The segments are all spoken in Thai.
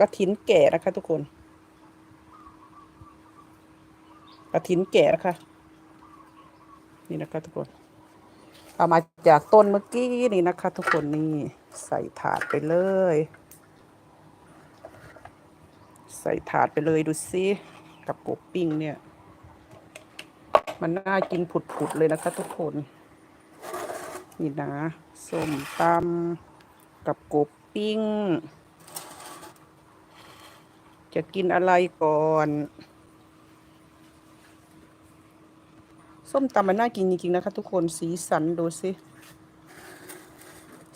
กระถินแก่นะคะทุกคนกระถินแก่นะคะ นี่นะคะทุกคน เอามาจากต้นเมื่อกี้นี่นะคะ ทุกคนนี่ใส่ถาดไปเลย ใส่ถาดไปเลยดูสิกับกบปิ้งเนี่ย มันน่ากินผุดๆเลยนะคะ ทุกคน นี่นะส้มตำกับกบปิ้ง จะกินอะไรก่อน ส้มตำมันน่ากินจริงๆนะคะทุกคนสีสันดูสิ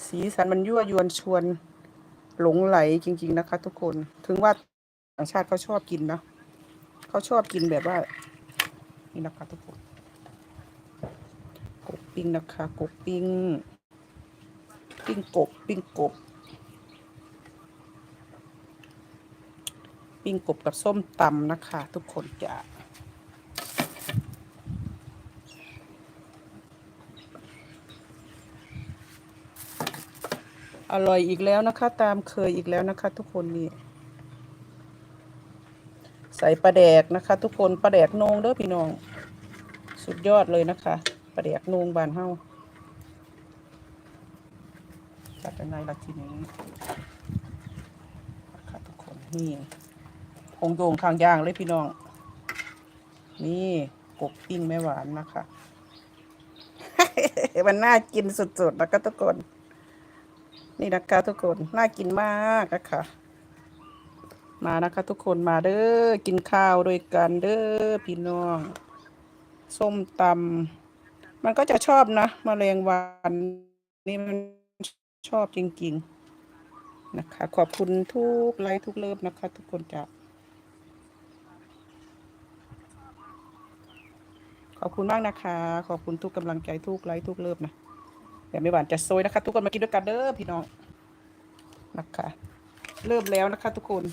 สีสันมันยั่วยวนชวนหลงไหลจริง ๆ นะคะ ทุกคน ถึงว่าต่างชาติเขาชอบกินนะเขาชอบกินแบบว่า นี่นะคะทุกคนกบปิ้งนะคะกบปิ้งปิ้งกบปิ้งกบ ปิ้งกบกับส้มตำนะคะ ทุกคนจะอร่อยอีกแล้วนะคะ ตามเคยอีกแล้วนะคะ ทุกคนนี่ใส่ปลาแดกนะคะ ทุกคนปลาแดกนงเด้อพี่น้อง สุดยอดเลยนะคะปลาแดกนงบานเฮาจัดยังไงล่ะทีนี้นะคะทุกคนนี่ งโยงข้างย่างเลยพี่น้อง นี่กบปิ้งแม่หวานนะคะ มันน่ากินสุดๆนะคะทุกคน นี่นะคะทุกคน น่ากินมากนะคะมานะคะ ทุกคนมาเด้อกินข้าวด้วยกันเด้อพี่น้อง ส้มตำมันก็จะชอบนะมแมลงวันนี่มันชอบจริง ๆ นะคะ ขอบคุณทุกไลค์ทุกเลิฟนะคะ ทุกคนจ้ะ อบคุณมากนะคะ ขอบคุณทุกกำลังใจทุกไลค์ทุกเลิฟนะแต่ไม่หวานจะโซยนะคะ ทุกคนมากินด้วยกันเด้อพี่น้องนะคะ เริ่มแล้วนะคะ ทุกคน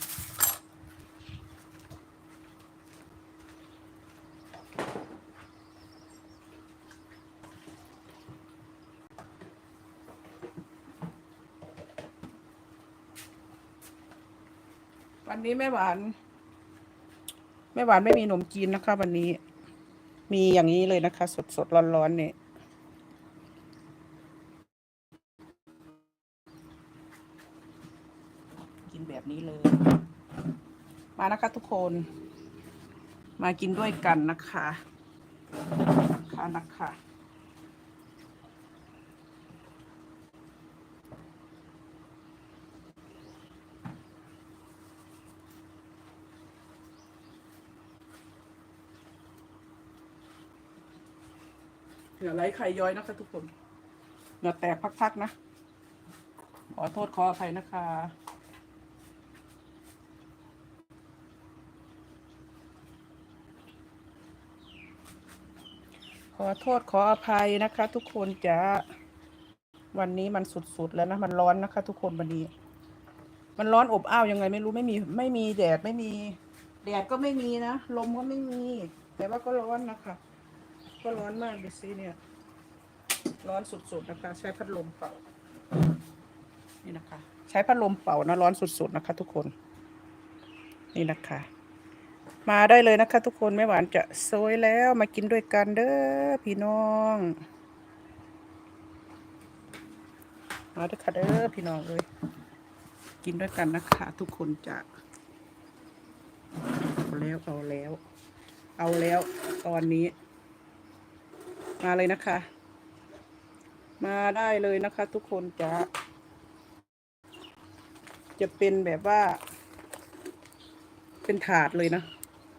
วันนี้แม่หวานแม่หวานไม่มีขนมจีนนะคะ วันนี้ มีอย่างนี้เลยนะคะ สดสดร้อนร้อนๆเนี่ยกินแบบนี้เลย มานะคะทุกคน มากินด้วยกันนะคะ นะคะนะคะ เหงื่อไหลไข่ย้อยนะคะทุกคนเหงื่อแตกพักๆนะ ขอโทษขออภัยนะคะขอโทษขออภัยนะคะ ทุกคนจะวันนี้มันสุดๆแล้วนะมันร้อนนะคะ ทุกคนวันนี้ มันร้อนอบอ้าวยังไง ไม่รู้ไม่มีไม่มีแดดไม่มี แดดก็ไม่มีนะลมก็ไม่มี แต่ว่าก็ร้อนนะคะ ก็ร้อนมากดูสิเนี่ย ร้อนสุดๆนะคะ ใช้พัดลมเป่า นี่นะคะ ใช้พัดลมเป่านะร้อนสุดๆนะคะ ทุกคน นี่นะคะ มาได้เลยนะคะ ทุกคนไม่หวานจะโซยแล้วมากินด้วยกันเด้อพี่น้อง มาด้วยค่ะเด้อพี่น้องเลยกินด้วยกันนะคะ ทุกคนจะเอาแล้วเอาแล้ว เอาแล้วตอนนี้ มาเลยนะคะ มาได้เลยนะคะทุกคนจะ จะเป็นแบบว่า เป็นถาดเลยนะ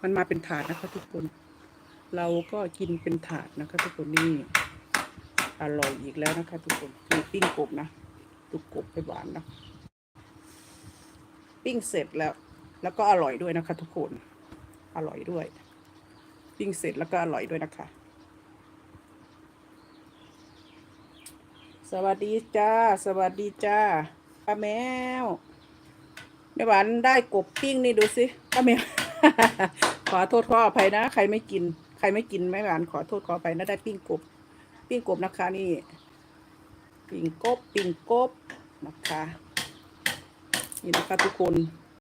มันมาเป็นถาดนะคะทุกคน เราก็กินเป็นถาดนะคะ ทุกคนนี่อร่อยอีกแล้วนะคะ ทุกคนมีปิ้งกบนะตุกกบไปหวานนะปิ้งเสร็จแล้ว แล้วก็อร่อยด้วยนะคะ ทุกคน อร่อยด้วย ปิ้งเสร็จแล้วก็อร่อยด้วยนะคะ สวัสดีจ้า สวัสดีจ้าป้าแมวแม่หวานได้กบปิ้งนี่ดูสิป้าแมว ขอโทษขออภัยนะ ใครไม่กิน ใครไม่กินแม่หวานขอโทษขออภัยนะได้ปิ้งกบ ปิ้งกบนะคะนี่ ปิ้งกบ ปิ้งกบนะคะ นี่นะคะทุกคน